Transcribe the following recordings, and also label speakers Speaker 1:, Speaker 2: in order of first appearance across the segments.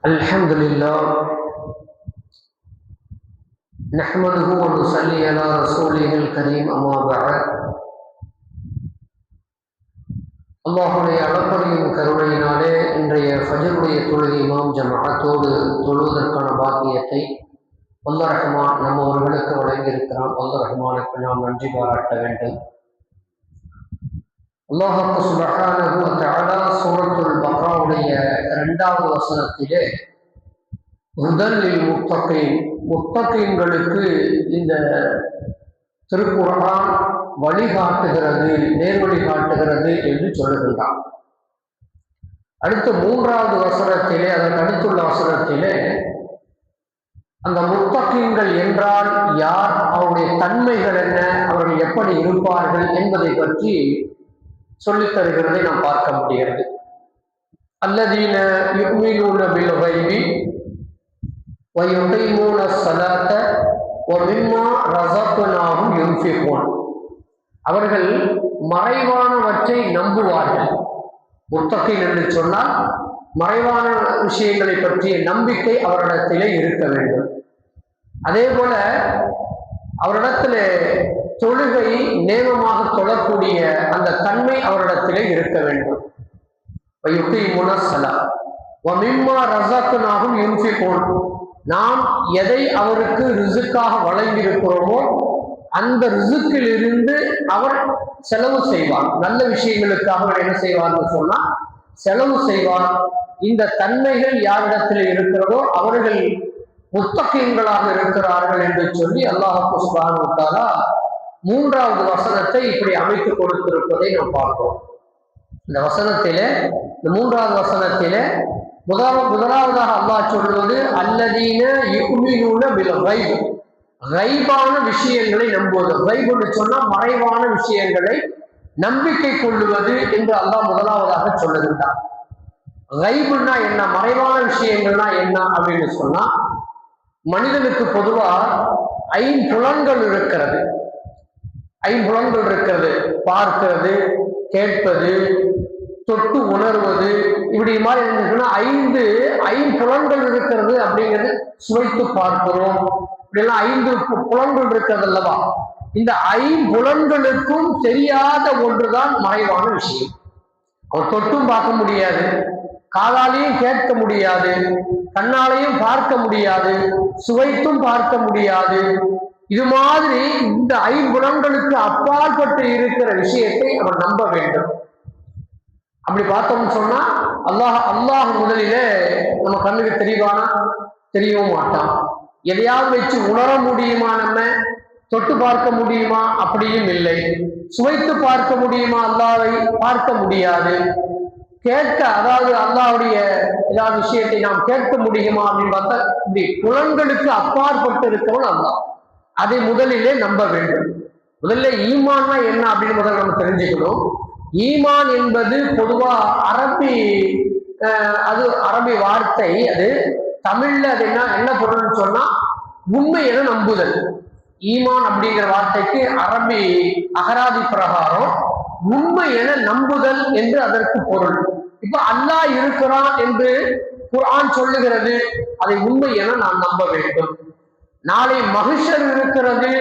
Speaker 1: الحمد لله نحمده ونصلي على رسوله الكريم أما بعد அல்லாஹுடைய அளப்பரியும் கருணையினாலே இன்றைய ஃபஜருடைய தொழுகை இமாம் ஜமாஅத்தோடு தொழுவதற்கான பாக்கியத்தை வல்ல ரஹ்மான் நம்ம அவர்களுக்கு வழங்கியிருக்கிறான் வல்ல ரஹ்மானுக்கு நாம் நன்றி பாராட்ட வேண்டும் அல்லாஹு சுபஹானஹு வ தஆலா சூரத்துல் பக்ராவுடைய இரண்டாவது வசனத்திலே முதலில் முத்தகீன் முத்தகீன்களுக்கு இந்த திருக்குறளால் வழிகாட்டுகிறது நேர்வழி காட்டுகிறது என்று சொல்லுகின்றான். அடுத்த மூன்றாவது வசனத்திலே அதன் அடுத்துள்ள வசனத்திலே அந்த முத்தகீன்கள் என்றால் யார் அவருடைய தன்மைகள் என்ன அவர்கள் எப்படி இருப்பார்கள் என்பதை பற்றி சொல்லித் தருகிறதை நாம் பார்க்க முடிகிறது அல்லதீன யுக்மினூன பில் கைபி ويقيمون الصلاة ومما رزقناهم ينفقون அவர்கள் மறைவானவற்றை நம்புவார்கள் முத்தகின் என்று சொன்னால் மறைவான விஷயங்களை பற்றிய நம்பிக்கை அவரிடத்திலே இருக்க வேண்டும் அதே போல அவரிடத்திலே தொழுகை நேமமாக தொழக்கூடிய அந்த தன்மை அவரிடத்திலே இருக்க வேண்டும். முனசலா மிம்மா ரசாக்குனாகும் யுன்ஃபிகோன். நாம் எதை அவருக்கு ரிசுக்காக வழங்கியிருக்கிறோமோ அந்த ரிசுக்கில் இருந்து அவர் செலவு செய்வார். நல்ல விஷயங்களுக்காக அவர் என்ன செய்வார்னு சொன்னா செலவு செய்வார். இந்த தன்மைகள் யாரிடத்தில் இருக்கிறதோ அவர்கள் முத்தகீன்களாக இருக்கிறார்கள் என்று சொல்லி அல்லாஹு சுபானுத்தாலா மூன்றாவது வசனத்தை இப்படி அமைத்து கொடுத்திருப்பதை நாம் பார்க்கிறோம். இந்த வசனத்திலே இந்த மூன்றாவது வசனத்திலே முதல் முதலாவதாக அல்லாஹ் சொல்வது அல்லதீன யுமினூன பில் கைப் கைபான விஷயங்களை நம்புவது. ரைபுன்னு சொன்னா மறைவான விஷயங்களை நம்பிக்கை கொள்ளுவது என்று அல்லாஹ் முதலாவதாக சொல்லுகின்றார் ரைபுன்னா என்ன? மறைவான விஷயங்கள்னா என்ன அப்படின்னு சொன்னா மனிதனுக்கு பொதுவா ஐம்புலன்கள் இருக்கிறது. ஐம்புலன்கள் இருக்கிறது. பார்க்கிறது கேட்பது தொட்டு உணர்வது இப்படி மாதிரி இருந்துச்சுன்னா ஐந்து ஐம்புலன்கள் இருக்கிறது அப்படிங்கிறது சுவைத்து பார்க்கிறோம். இப்படிலாம் ஐந்து புலன்கள் இருக்கிறது அல்லவா? இந்த ஐம்புலன்களுக்கும் தெரியாத ஒன்றுதான் மறைவான விஷயம். அவர் தொட்டும் பார்க்க முடியாது. காதாலையும் கேட்க முடியாது. கண்ணாலையும் பார்க்க முடியாது. சுவைத்தும் பார்க்க முடியாது. இது மாதிரி இந்த ஐம்புலன்களுக்கு அப்பாற்பட்டு இருக்கிற விஷயத்தை அவன் நம்ப வேண்டும். அப்படி பார்த்தோம்னு சொன்னா அல்லாஹ் அல்லாஹ் முதலிலே நம்ம கண்ணுக்கு தெரியவானா தெரியவும் மாட்டான். எதையாவது வச்சு உணர முடியுமா நம்ம? தொட்டு பார்க்க முடியுமா? அப்படியும் இல்லை. சுவைத்து பார்க்க முடியுமா? அல்லாவை பார்க்க முடியாது. கேட்க அதாவது அல்லாவுடைய ஏதாவது விஷயத்தை நாம் கேட்க முடியுமா அப்படின்னு பார்த்தா இப்படி புலன்களுக்கு அப்பாற்பட்டு இருக்கவன் அல்லாஹ். அதை முதலிலே நம்ப வேண்டும். முதல்ல ஈமான்னா என்ன அப்படின்னு முதல்ல நம்ம தெரிஞ்சுக்கணும். ஈமான் என்பது பொதுவா அரபி அது அரபி வார்த்தை. அது தமிழ்ல அது என்ன என்ன பொருள்னு சொன்னா உண்மை என நம்புதல். ஈமான் அப்படிங்கிற வார்த்தைக்கு அரபி அகராதி பிரகாரம் உண்மை என நம்புதல் என்று அதற்கு பொருள். இப்ப அல்லாஹ் இருக்கிறான் என்று குரான் சொல்லுகிறது. அதை உண்மை என நான் நம்ப வேண்டும். நாளை மகிஷர் இருக்கிறது.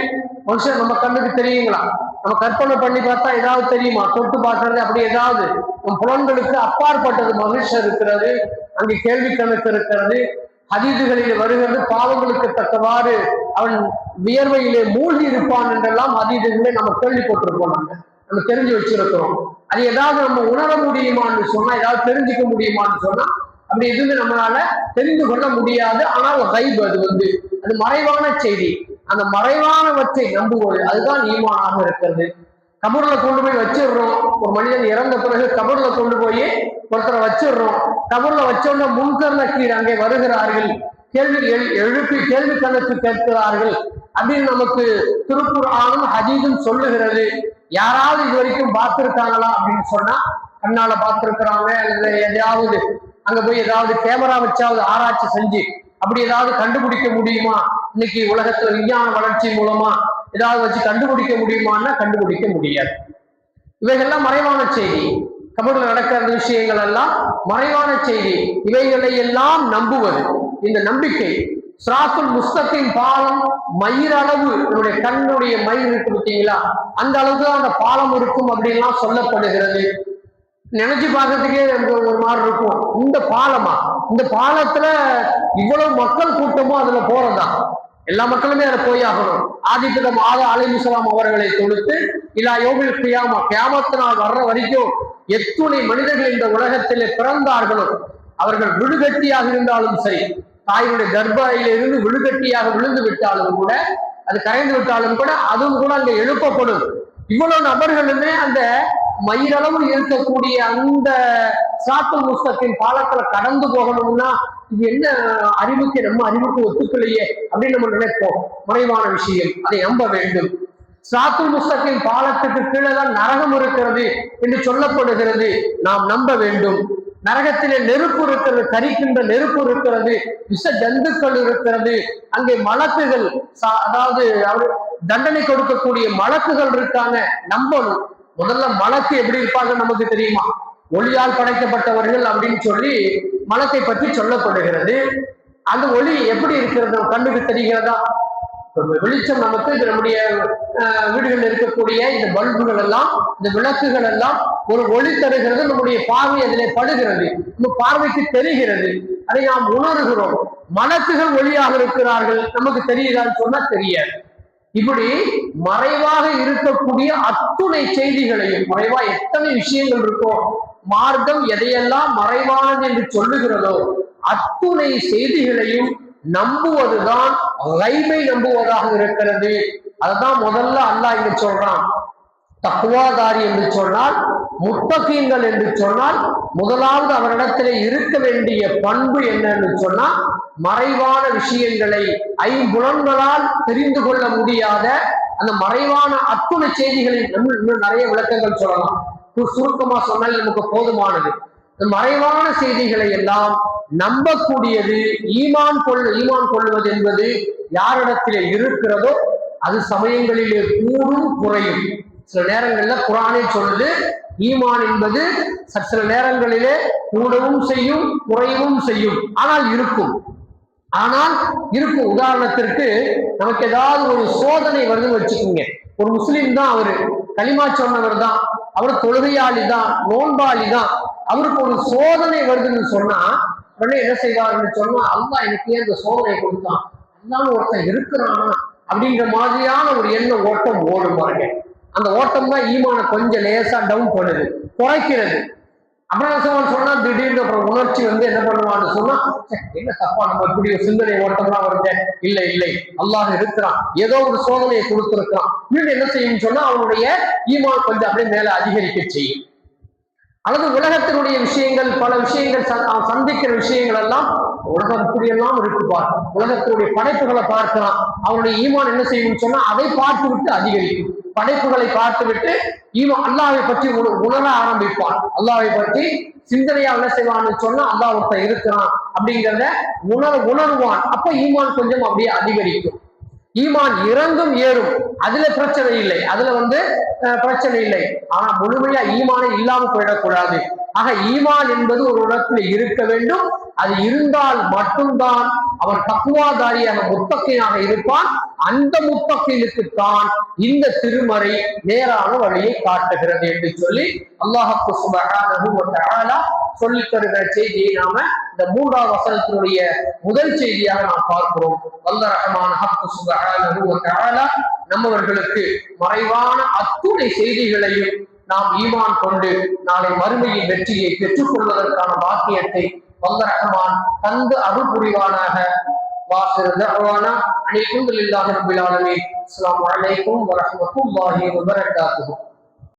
Speaker 1: மனுஷர் நம்ம கண்ணுக்கு தெரியுங்களா? நம்ம கற்பனை பண்ணி பார்த்தா ஏதாவது தெரியுமா? தொட்டு பார்க்கறது அப்படி ஏதாவது? நம் புலன்களுக்கு அப்பாற்பட்டது மகிழ்ச்சி இருக்கிறது. அங்கே கேள்வி கணக்கு இருக்கிறது. அதீதுகளில் வருகிறது பாவங்களுக்கு தக்கவாறு அவன் வியர்வையிலே மூழ்கி இருப்பான் என்றெல்லாம் அதீதுகளே நம்ம கேள்விப்பட்டிருப்போம் நாங்க. நம்ம தெரிஞ்சு வச்சிருக்கிறோம். அது ஏதாவது நம்ம உணர முடியுமான்னு சொன்னா ஏதாவது தெரிஞ்சுக்க முடியுமான்னு சொன்னா அப்படி எதுவுமே நம்மளால தெரிந்து கொள்ள முடியாது. ஆனால் கைப் அது வந்து அது மறைவான செய்தி. அந்த மறைவானவற்றை நம்புவது அதுதான் ஈமானாக இருக்கிறது. கபூர்ல கொண்டு போய் வச்சிடுறோம். ஒரு மனிதன் இறந்த பிறகு கபூர்ல கொண்டு போய் ஒருத்தரை வச்சிடுறோம். கபூர்ல வச்சோன்னா முன்கர்ண கீழ் அங்கே வருகிறார்கள். கேள்வி எழுப்பி கேள்வி கணக்கு கேட்கிறார்கள். அப்படின்னு நமக்கு திருப்பூர் ஆணும் ஹஜீதும் சொல்லுகிறது. யாராவது இது வரைக்கும் பார்த்திருக்காங்களா அப்படின்னு சொன்னா கண்ணால பார்த்திருக்கிறாங்க. அல்லது எதையாவது அங்க போய் ஏதாவது கேமரா வச்சாவது ஆராய்ச்சி செஞ்சு அப்படி ஏதாவது கண்டுபிடிக்க முடியுமா? இன்னைக்கு உலகத்துல விஞ்ஞான வளர்ச்சி மூலமா ஏதாவது வச்சு கண்டுபிடிக்க முடியுமான்னா கண்டுபிடிக்க முடியாது. இவைகள்லாம் மறைவான செய்தி. கபடில் நடக்கிற விஷயங்கள் எல்லாம் மறைவான செய்தி. இவைகளை எல்லாம் நம்புவது. இந்த நம்பிக்கை சிராத்துல் முஸ்தத்தின் பாலம் மயிரளவு என்னுடைய கண்ணுடைய மயிர் இருக்கு பார்த்தீங்களா? அந்த அளவுக்கு அந்த பாலம் இருக்கும் அப்படின்லாம் சொல்லப்படுகிறது. நினைச்சு பார்க்கறதுக்கே ஒரு மாதிரி இருக்கும். இந்த பாலமா? இந்த பாலத்துல இவ்வளவு மக்கள் கூட்டமும் அதுல போறதா? எல்லா மக்களுமே அதுல போய் ஆகணும். ஆதிப்பிடம் ஆத அலிமுசலாம் அவர்களை தொடுத்து இல்லா யோகில் கியாமா கியாமத்து நாள் வர்ற வரைக்கும் எத்துணை மனிதர்கள் இந்த உலகத்திலே பிறந்தார்களோ அவர்கள் விழுகட்டியாக இருந்தாலும் சரி தாயுடைய கர்ப்பையில இருந்து விழுகட்டியாக விழுந்து விட்டாலும் கூட அது கரைந்து விட்டாலும் கூட அதுவும் கூட அங்க எழுப்பப்படும். இவ்வளவு நபர்களுமே அந்த மயிரளவு இருக்கக்கூடிய அந்த சாத்து முஸ்தத்தின் பாலத்துல கடந்து போகணும்னா இது என்ன அறிவுக்கு நம்ம அறிவுக்கு ஒத்துக்கலையே அப்படின்னு நம்ம நினைப்போம். மறைவான விஷயம். அதை நம்ப வேண்டும். சாத்துல் முஸ்தத்தின் பாலத்துக்கு கீழே தான் நரகம் இருக்கிறது என்று சொல்லப்படுகிறது. நாம் நம்ப வேண்டும். நரகத்திலே நெருப்பு இருக்கிறது கரிக்கின்ற நெருப்பு இருக்கிறது விஷ ஜந்துக்கள் இருக்கிறது. அங்கே மலக்குகள் அதாவது அவர் தண்டனை கொடுக்கக்கூடிய மலக்குகள் இருக்காங்க. நம்பணும். முதல்ல மலக்கு எப்படி இருப்பாங்க நமக்கு தெரியுமா? ஒளியால் படைக்கப்பட்டவர்கள் அப்படின்னு சொல்லி மலத்தை பற்றி சொல்லப்படுகிறது அந்த ஒளி எப்படி இருக்கிறது? கண்ணுக்கு தெரிகிறதா? வெளிச்சம் நமக்கு நம்முடைய வீடுகளில் இருக்கக்கூடிய இந்த பல்புகள் எல்லாம் இந்த விளக்குகள் எல்லாம் ஒரு ஒளி தருகிறது நம்முடைய பார்வை அதிலே படுகிறது. நம்ம பார்வைக்கு தெரிகிறது. அதை நாம் உணர்கிறோம். மலக்குகள் ஒளியாக இருக்கிறார்கள். நமக்கு தெரியுதான்னு சொன்னா தெரியாது. இப்படி மறைவாக இருக்கக்கூடிய அத்துணை செய்திகளையும் மறைவா எத்தனை விஷயங்கள் இருக்கோ மார்க்கம் எதையெல்லாம் மறைவானது என்று சொல்லுகிறதோ அத்துணை செய்திகளையும் நம்புவதுதான் ரைமை நம்புவதாக இருக்கிறது. அதுதான் முதல்ல அல்லாஹ் இங்க சொல்றான். தக்குவாதாரி என்று சொன்னால் முத்தகீங்கள் என்று சொன்னால் முதலாவது அவரிடத்திலே இருக்க வேண்டிய பண்பு என்னன்னு சொன்னால் மறைவான விஷயங்களை ஐம்புலன்களால் தெரிந்து கொள்ள முடியாத அந்த மறைவான அத்துணை செய்திகளில் நம்ம இன்னும் நிறைய விளக்கங்கள் சொல்லலாம். சுருக்கமா சொன்னால் நமக்கு போதுமானது. இந்த மறைவான செய்திகளை எல்லாம் நம்பக்கூடியது ஈமான் கொள்ள ஈமான் கொள்வது என்பது யாரிடத்திலே இருக்கிறதோ அது சமயங்களிலே கூடும் குறையும். சில நேரங்கள்ல குரானே சொல்லுது ஈமான் என்பது சில நேரங்களிலே கூடவும் செய்யும் குறையவும் செய்யும். ஆனால் இருக்கும். ஆனால் இருக்கும் உதாரணத்திற்கு நமக்கு ஏதாவது ஒரு சோதனை வருதுன்னு வச்சுக்கோங்க. ஒரு முஸ்லீம் தான் அவரு களிமா சொன்னவர் தான் அவர் தொழுகையாளி தான் நோன்பாளி தான். அவருக்கு ஒரு சோதனை வருதுன்னு சொன்னா உடனே என்ன செய்வாருன்னு சொன்னா அல்லா எனக்கு அந்த சோதனை கொடுத்தான்? அல்லாம ஒருத்தன் இருக்கிறானா? அப்படிங்கிற மாதிரியான ஒரு எண்ண ஓட்டம் ஓடும் பாருங்க அந்த ஓட்டம் தான் ஈமான கொஞ்சம் லேசா டவுன் பண்ணுது குறைக்கிறது. அப்புறம் சொன்னா திடீர்னு அப்புறம் உணர்ச்சி வந்து என்ன பண்ணுவான்னு சொன்னா என்ன தப்பா நம்ம இப்படி சிந்தனை ஓட்டம்லாம் வருங்க? இல்லை இல்லை. அல்லாஹ் இருக்கிறான் ஏதோ ஒரு சோதனையை கொடுத்திருக்கிறான். இன்னும் என்ன செய்யும்னு சொன்னா அவனுடைய ஈமான் கொஞ்சம் அப்படியே மேல அதிகரிக்க செய்யும். அல்லது உலகத்தினுடைய விஷயங்கள் பல விஷயங்கள் அவன் சந்திக்கிற விஷயங்கள் எல்லாம் உலகம் இப்படியெல்லாம் இருக்கு உலகத்தினுடைய படைப்புகளை பார்க்கலாம் அவனுடைய ஈமான் என்ன செய்யும்னு சொன்னா அதை பார்த்து விட்டு அதிகரிக்கும். படைப்புகளை பார்த்து விட்டு ஈமான் அல்லாவை பற்றி உண- உணர ஆரம்பிப்பான். அல்லாவை பற்றி சிந்தனையா என்ன செய்வான்னு சொன்னா அல்லாஹ் ஒருத்தன் இருக்கிறான் அப்படிங்கிறத உணர் உணர்வான். அப்ப ஈமான் கொஞ்சம் அப்படியே அதிகரிக்கும். ஈமான் இறங்கும் ஏறும். அதுல பிரச்சனை இல்லை. அதுல வந்து பிரச்சனை இல்லை. ஆனா முழுமையா ஈமானை இல்லாம போயிடக்கூடாது. ஆக ஈமான் என்பது ஒரு இடத்துல இருக்க வேண்டும். அது இருந்தால் மட்டும்தான் அவன் பக்குவாதாரியாக முத்தக்கையாக இருப்பான். அந்த முத்தக்கையிலுக்குத்தான் இந்த திருமறை நேரான வழியை காட்டுகிறது என்று சொல்லி அல்லாஹு சுபஹானஹு சொல்லி சொல்லித் தருகிற செய்தியை நாம இந்த மூன்றாவது வசனத்தினுடைய முதல் செய்தியாக நாம் பார்க்கிறோம். வல்ல ரகமான ஹக்கு நம்மவர்களுக்கு மறைவான அத்துணை செய்திகளையும் நாம் ஈமான் கொண்டு நாளை மறுமையின் வெற்றியை பெற்றுக் கொள்வதற்கான பாக்கியத்தை வல்ல ரஹ்மான் தந்து அருள் புரிவானாக வாசிர் தஅவானா அனைக்கும் லில்லாஹி ரப்பில் ஆலமீன். அஸ்ஸலாமு அலைக்கும் வரஹ்மத்துல்லாஹி